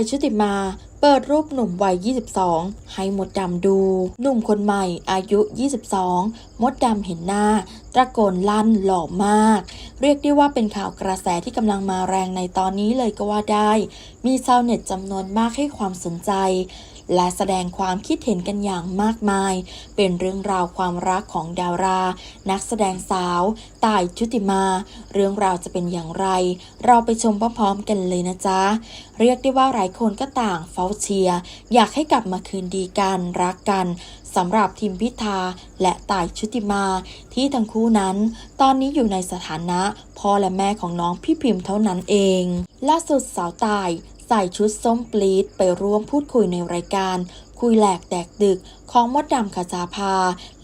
ายชุติมา เปิดรูปหนุ่มวัย 22 ให้มดดำดู หนุ่มคนใหม่อายุ 22 มดดำเห็นหน้า ตะโกนลั่นหล่อมาก เรียกได้ว่าเป็นข่าวกระแสที่กำลังมาแรงในตอนนี้เลยก็ว่าได้ มีชาวเน็ตจำนวนมากให้ความสนใจ และแสดงความคิดเห็นกันอย่างมากมาย เป็นเรื่องราวความรักของดารา นักแสดงสาวต่ายชุติมา เรื่องราวจะเป็นอย่างไร เราไปชมพร้อมๆกันเลยนะจ๊ะ เรียกได้ว่าหลายคนก็ต่างเฝ้าเชียร์อยากให้กลับมาคืนดีกันรักกันสำหรับทีมพิธาและต่ายชุติมา ที่ทั้งคู่นั้น ตอนนี้อยู่ในสถานะพ่อและแม่ของน้องพี่พิมพ์เท่านั้นเองล่าสุดสาวต่าย ใส่ชุดส้มปลีดไปร่วมพูดคุยในรายการ คุยแหลกแตกดึกของมดดำขจาภา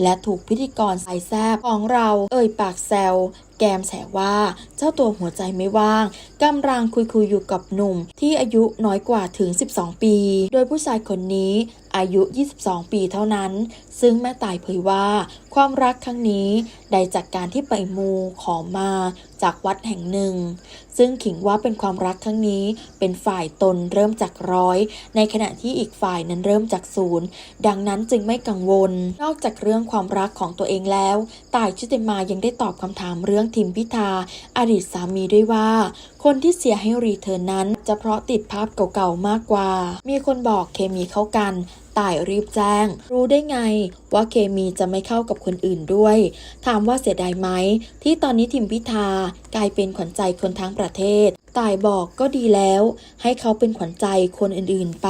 และถูกพิธีกรสายแซบของเราเอ่ยปากแซวแกมแฉว่าเจ้าตัวหัวใจไม่ว่างกำลังคุยคุยอยู่กับหนุ่มที่อายุน้อยกว่าถึง 12 ปี โดยผู้ชายคนนี้ อายุ 22 ปีเท่านั้น ซึ่งแม่ตายเผยว่า ความรักครั้งนี้ได้จากการที่ไปมูขอมาจากวัดแห่งหนึ่ง ซึ่งขิงว่าเป็นความรักครั้งนี้เป็นฝ่ายตนเริ่มจากร้อย ในขณะที่อีกฝ่ายนั้นเริ่มจากศูนย์ ดังนั้นจึงไม่กังวล นอกจากเรื่องความรักของตัวเองแล้วต่ายชุติมายังได้ตอบคำถามเรื่องทิมพิธาอดีตสามีด้วยว่า คนที่เสียให้รีเทิร์นนั้น จะเพราะติดภาพเก่าๆมากกว่า มีคนบอกเคมีเข้ากัน ต่ายรีบแจ้ง รู้ได้ไงว่าเคมีจะไม่เข้ากับคนอื่นด้วย ถามว่าเสียดายไหม ที่ตอนนี้ทิมพิธากลายเป็นขวัญใจคนทั้งประเทศต่ายบอกก็ดีแล้ว ให้เขาเป็นขวัญใจคนอื่นๆไป